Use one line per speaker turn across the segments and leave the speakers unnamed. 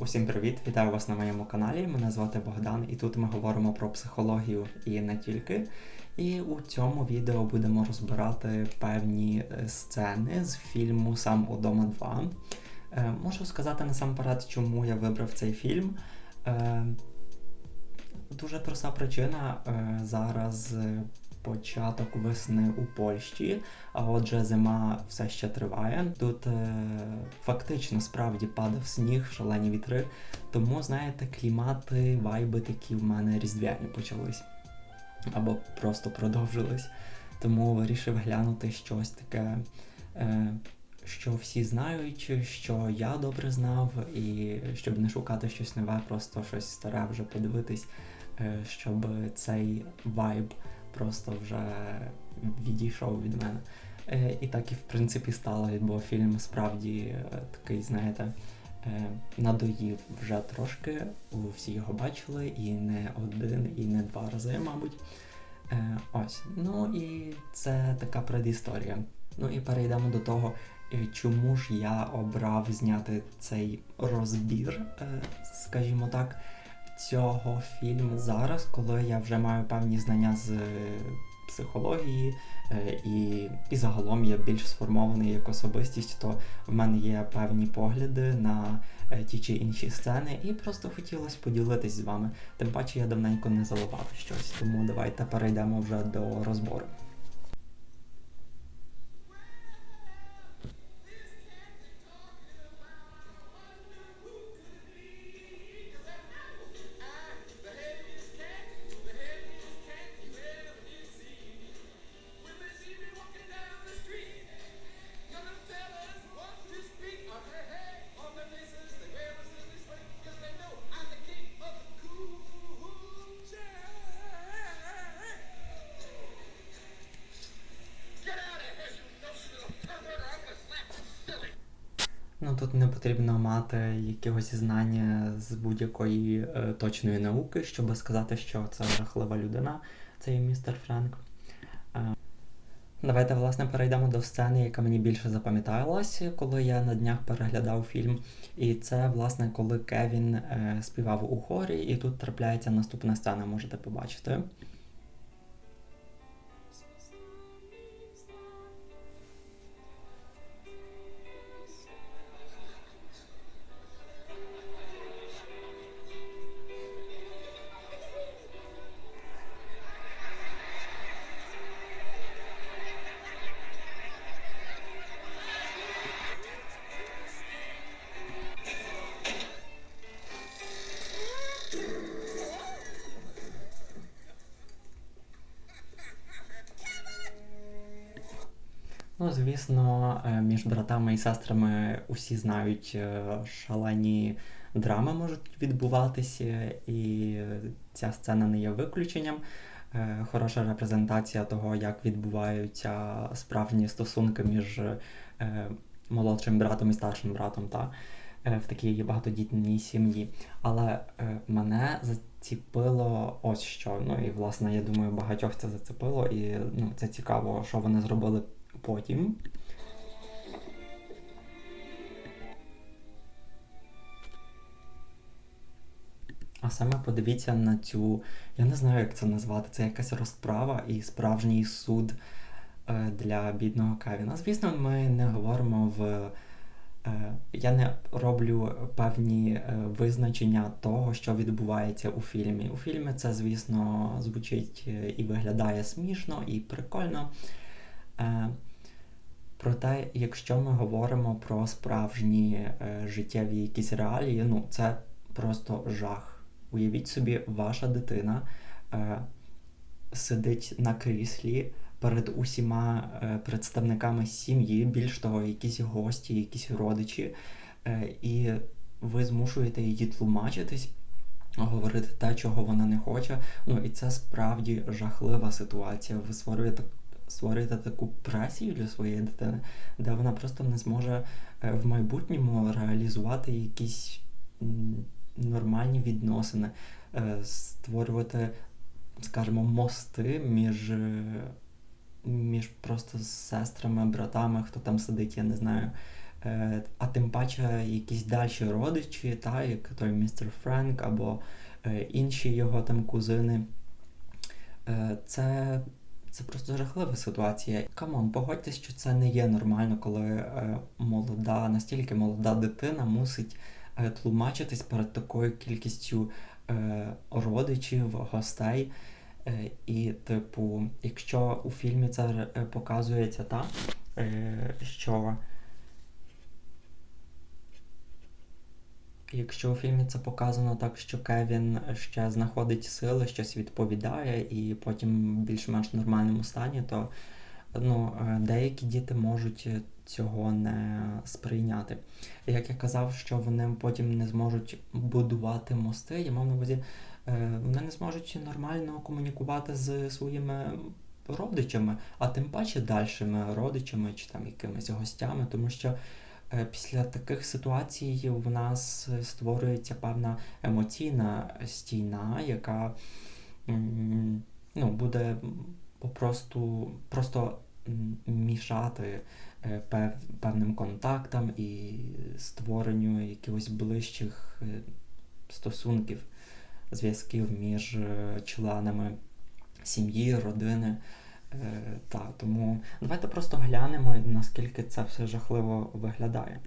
Усім привіт! Вітаю вас на моєму каналі. Мене звати Богдан, і тут ми говоримо про психологію і не тільки. І у цьому відео будемо розбирати певні е, сцени з фільму Сам удома 2. Е, можу сказати насамперед, чому я вибрав цей фільм. Е, дуже проста причина. Е, зараз початок весни у Польщі, а отже, зима все ще триває. Тут е, фактично справді падав сніг, шалені вітри. Тому, знаєте, клімати, вайби такі в мене різдвяні почались. Або просто продовжились. Тому вирішив глянути щось таке, е, що всі знають, що я добре знав, і щоб не шукати щось нове, просто щось старе вже подивитись, е, щоб цей вайб просто вже відійшов від мене. Е, І так і в принципі стало, бо фільм справді е, такий, знаєте, е, надоїв вже трошки. Всі його бачили, і не один, і не два рази, мабуть. Ось. Ну і це така предісторія. Ну і перейдемо до того, чому ж я обрав зняти цей розбір, скажімо так, цього фільму зараз, коли я вже маю певні знання з е, психології, е, і, і загалом я більш сформований як особистість, то в мене є певні погляди на е, ті чи інші сцени, і просто хотілося поділитись з вами. Тим паче я давненько не заливав щось, тому давайте перейдемо вже до розбору. Тут не потрібно мати якогось знання з будь-якої е, точної науки, щоб сказати, що це жахлива людина, цей містер Френк. Е, давайте, власне, перейдемо до сцени, яка мені більше запам'яталась, коли я на днях переглядав фільм. І це, власне, коли Кевін е, співав у хорі, і тут трапляється наступна сцена, можете побачити. Ну, звісно, е, між братами і сестрами усі знають, е, шалені драми можуть відбуватися, і ця сцена не є виключенням. Е, Хороша репрезентація того, як відбуваються справжні стосунки між молодшим братом і старшим братом та в такій багатодітній сім'ї. Але мене заціпило ось що. Ну і власне, я думаю, багатьох це зацепило, і ну, це цікаво, що вони зробили потім. А саме подивіться на цю, я не знаю, як це назвати, це якась розправа і справжній суд е, для бідного Кевіна. Звісно, ми не говоримо в. е, Я не роблю певні е, визначення того, що відбувається у фільмі. У фільмі це, звісно, звучить і виглядає смішно, і прикольно. Е, Проте, якщо ми говоримо про справжні е, життєві якісь реалії, ну це просто жах. Уявіть собі, ваша дитина е, сидить на кріслі перед усіма е, представниками сім'ї, більш того, якісь гості, якісь родичі, е, і ви змушуєте її тлумачитись, говорити те, чого вона не хоче. Ну і це справді жахлива ситуація. Ви створюєте створюєте таку пресію для своєї дитини, де вона просто не зможе е, в майбутньому реалізувати якісь нормальні відносини, е, створювати, скажімо, мости між, е, між просто сестрами, братами, хто там сидить, я не знаю. А тим паче якісь дальші родичі, та, як той містер Френк або інші його там кузини. Це це просто жахлива ситуація. Камон, погодьтесь, що це не є нормально, коли е, молода, настільки молода дитина мусить е, тлумачитись перед такою кількістю е, родичів, гостей. Е, і, типу, якщо у фільмі це е, показується так, е, що Якщо у фільмі це показано так, що Кевін ще знаходить сили, щось відповідає, і потім в більш-менш нормальному стані, то ну, е, деякі діти можуть цього не сприйняти. Як я казав, що вони потім не зможуть будувати мости, я мав на увазі, е, вони не зможуть нормально комунікувати з своїми родичами, а тим паче дальшими родичами чи там якимись гостями, тому що. Е, після таких ситуацій в нас створюється певна емоційна стіна, яка ну, буде попросту просто мішати е, певним контактам і створенню якихось ближчих е, стосунків, зв'язків між членами сім'ї, родини. Е, та, тому давайте просто глянемо, наскільки це все жахливо виглядає.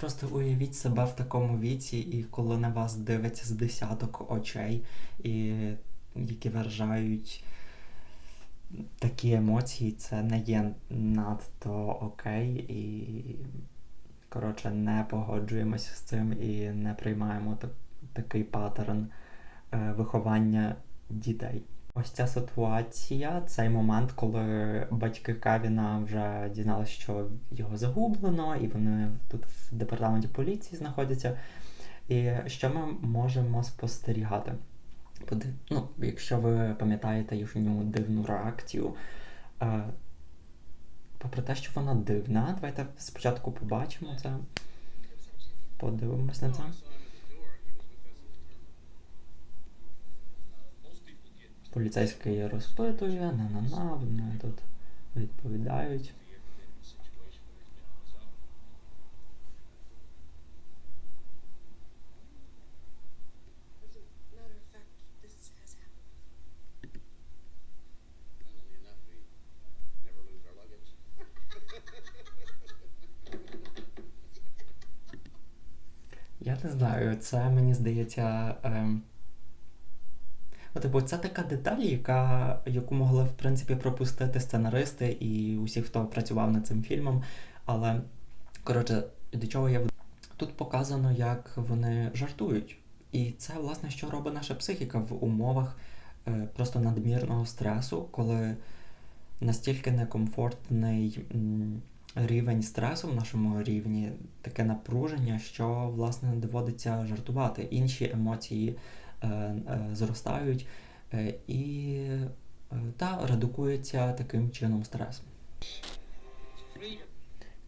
Просто уявіть себе в такому віці, і коли на вас дивиться з десяток очей, і які виражають такі емоції, це не є надто окей. І, коротше, не погоджуємося з цим і не приймаємо так, такий паттерн е, виховання дітей. Ось ця ситуація, цей момент, коли батьки Кевіна вже дізналися, що його загублено, і вони тут в департаменті поліції знаходяться. І що ми можемо спостерігати? Ну, Якщо ви пам'ятаєте їхню дивну реакцію, е, попри те, що вона дивна, давайте спочатку побачимо це, подивимось на це. Поліцейський розпитує, на-на-на, вони тут відповідають. Я не знаю, це мені здається. Ем... Ну, типу, це така деталь, яка, яку могли в принципі пропустити сценаристи і усі, хто працював над цим фільмом. Але, коротше, до чого я Тут показано, як вони жартують. І це, власне, що робить наша психіка в умовах е, просто надмірного стресу, коли настільки некомфортний рівень стресу в нашому рівні, таке напруження, що, власне, доводиться жартувати. Інші емоції зростають е, і та редукується таким чином стрес.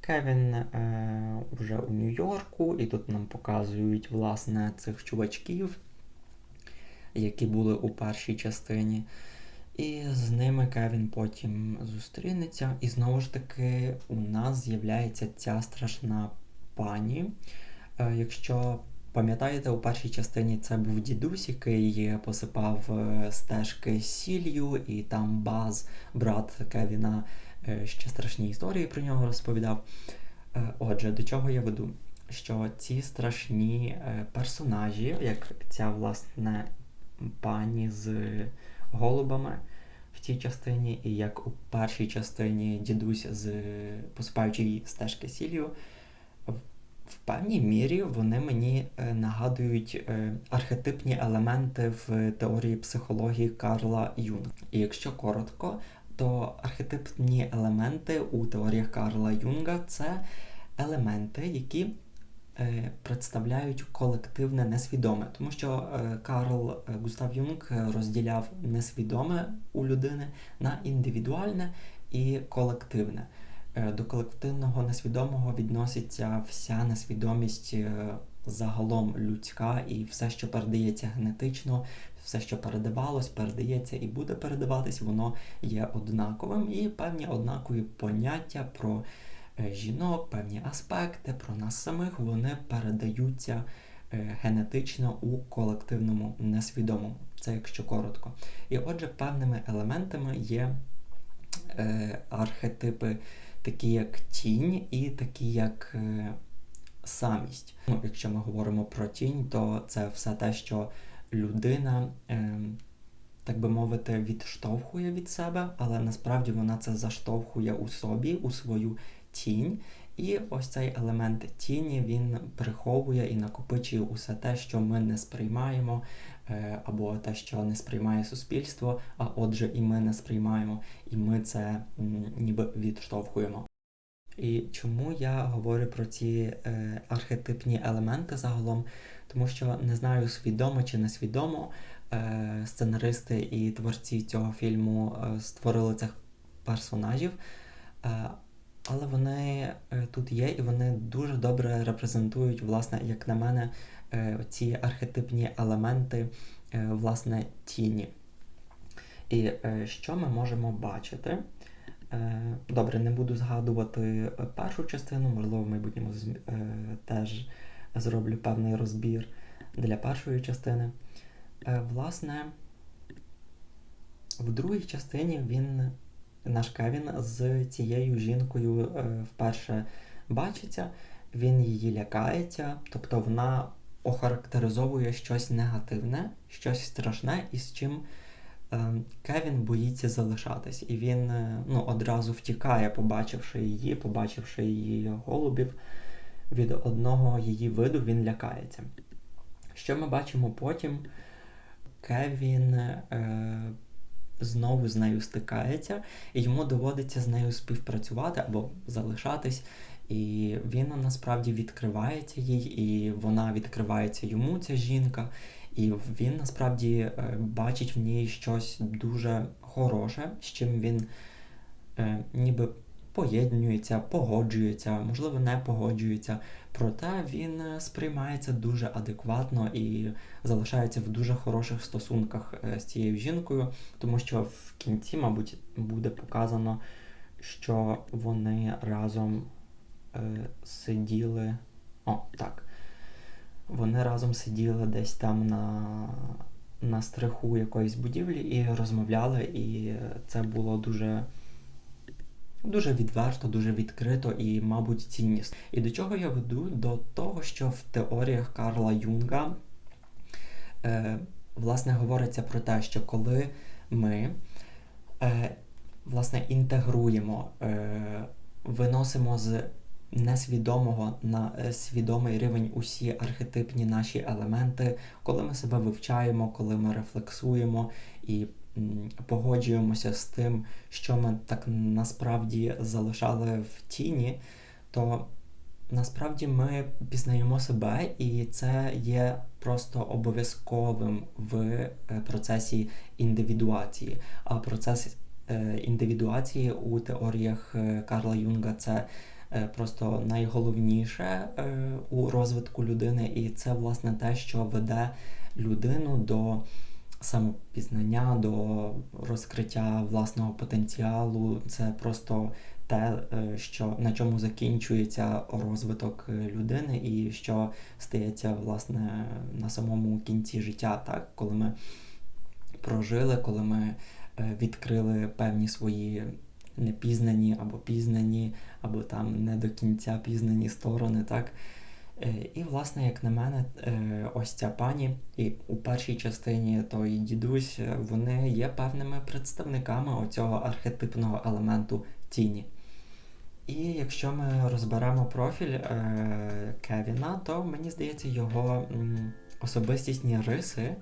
Кевін е, вже у Нью-Йорку, і тут нам показують власне цих чувачків, які були у першій частині. І з ними Кевін потім зустрінеться. І знову ж таки у нас з'являється ця страшна пані. Е, якщо Пам'ятаєте, у першій частині це був дідусь, який посипав е, стежки сіллю, і там Баз, брат Кевіна, е, ще страшні історії про нього розповідав. Е, отже, до чого я веду? Що ці страшні персонажі, як ця власне пані з голубами в цій частині, і як у першій частині дідусь з посипаючи стежки сіллю, в певній мірі вони мені е, нагадують е, архетипні елементи в теорії психології Карла Юнга. І якщо коротко, то архетипні елементи у теоріях Карла Юнга це елементи, які е, представляють колективне несвідоме, тому що Карл Густав Юнг розділяв несвідоме у людини на індивідуальне і колективне. Е, До колективного несвідомого відноситься вся несвідомість е, загалом людська і все, що передається генетично, все, що передавалось, передається і буде передаватись, воно є однаковим і певні однакові поняття про е, жінок, певні аспекти про нас самих, вони передаються генетично у колективному несвідомому. Це якщо коротко. І отже, певними елементами є е, архетипи, такі як тінь, і такі як е, самість. Ну, якщо ми говоримо про тінь, то це все те, що людина, е, так би мовити, відштовхує від себе, але насправді вона це заштовхує у собі, у свою тінь. І ось цей елемент тіні він приховує і накопичує усе те, що ми не сприймаємо, е, або те, що не сприймає суспільство, а отже, і ми не сприймаємо, і ми це ніби відштовхуємо. І чому я говорю про ці е, архетипні елементи загалом? Тому що не знаю, свідомо чи несвідомо, е, сценаристи і творці цього фільму е, створили цих персонажів, е, але вони е, тут є і вони дуже добре репрезентують, власне, як на мене, е, ці архетипні елементи е, власне тіні. І що ми можемо бачити? Добре, не буду згадувати першу частину, можливо, в майбутньому теж зроблю певний розбір для першої частини. Власне, в другій частині він, наш Кевін, з цією жінкою е, вперше бачиться, він її лякається, тобто вона охарактеризовує щось негативне, щось страшне, і з чим е, Кевін боїться залишатись. І він е, ну, одразу втікає, побачивши її, побачивши її голубів. Від одного її виду він лякається. Що ми бачимо потім? Кевін знову з нею стикається, і йому доводиться з нею співпрацювати або залишатись. І він насправді відкривається їй, і вона відкривається йому, ця жінка. І він насправді е, бачить в ній щось дуже хороше, з чим він е, ніби поєднується, погоджується, можливо, не погоджується. Проте він е, сприймається дуже адекватно і залишається в дуже хороших стосунках е, з цією жінкою, тому що в кінці, мабуть, буде показано, що вони разом е, сиділи. О, так. Вони разом сиділи десь там на, на стриху якоїсь будівлі і розмовляли, і це було дуже. Дуже відверто, дуже відкрито і, мабуть, ціннісно. І до чого я веду? До того, що в теоріях Карла Юнга е, власне говориться про те, що коли ми е, власне інтегруємо, е, виносимо з несвідомого на е, свідомий рівень усі архетипні наші елементи, коли ми себе вивчаємо, коли ми рефлексуємо і погоджуємося з тим, що ми так насправді залишали в тіні, то насправді ми пізнаємо себе, і це є просто обов'язковим в е, процесі індивідуації. А процес е, індивідуації у теоріях е, Карла Юнга це просто найголовніше у розвитку людини, і це власне те, що веде людину до самопізнання, до розкриття власного потенціалу. Це просто те, е, що на чому закінчується розвиток е, людини, і що стається власне на самому кінці життя, так коли ми прожили, коли ми е, відкрили певні свої непізнані або пізнані, або там не до кінця пізнані сторони, так. Е, І, власне, як на мене, е, ось ця пані, і у першій частині той дідусь, е, вони є певними представниками оцього архетипного елементу тіні. І якщо ми розберемо профіль Кевіна, то мені здається, його особистісні риси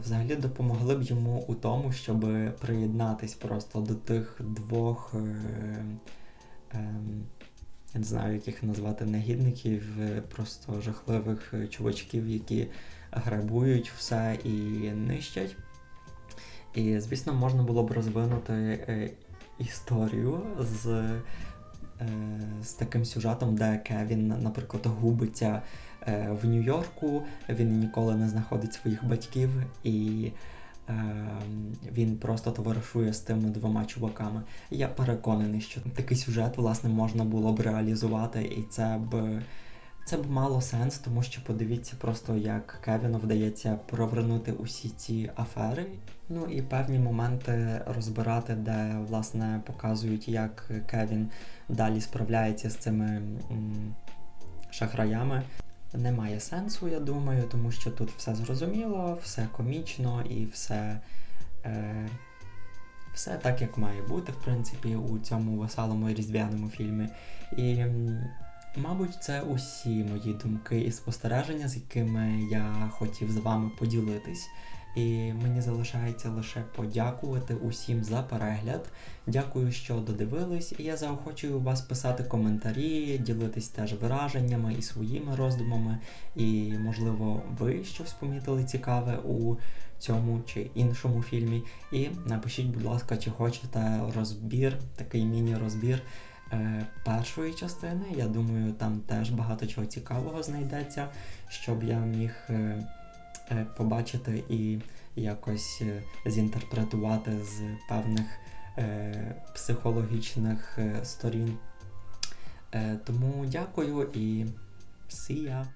взагалі допомогли б йому у тому, щоб приєднатись просто до тих двох. Е, е, я не знаю, як їх назвати негідників, е, просто жахливих е, чувачків, які грабують все і нищать. І, звісно, можна було б розвинути е, історію з, з таким сюжетом, де Кевін, наприклад, губиться в Нью-Йорку, він ніколи не знаходить своїх батьків, і він просто товаришує з тими двома чуваками. Я переконаний, що такий сюжет власне можна було б реалізувати, і це б. Це б мало сенс, тому що подивіться просто, як Кевіну вдається провернути усі ці афери. Ну і певні моменти розбирати, де власне показують, як Кевін далі справляється з цими м, шахраями. Немає сенсу, я думаю, тому що тут все зрозуміло, все комічно і все, е, все так, як має бути, в принципі, у цьому веселому різдвяному фільмі. І Мабуть, це усі мої думки і спостереження, з якими я хотів з вами поділитись. І мені залишається лише подякувати усім за перегляд. Дякую, що додивились, і я заохочую вас писати коментарі, ділитись теж враженнями і своїми роздумами. І, можливо, ви щось помітили цікаве у цьому чи іншому фільмі. І напишіть, будь ласка, чи хочете розбір, такий міні-розбір е, першої частини. Я думаю, там теж багато чого цікавого знайдеться, щоб я міг е, побачити і якось е, зінтерпретувати з певних е, психологічних е, сторін. Е, тому дякую і ya!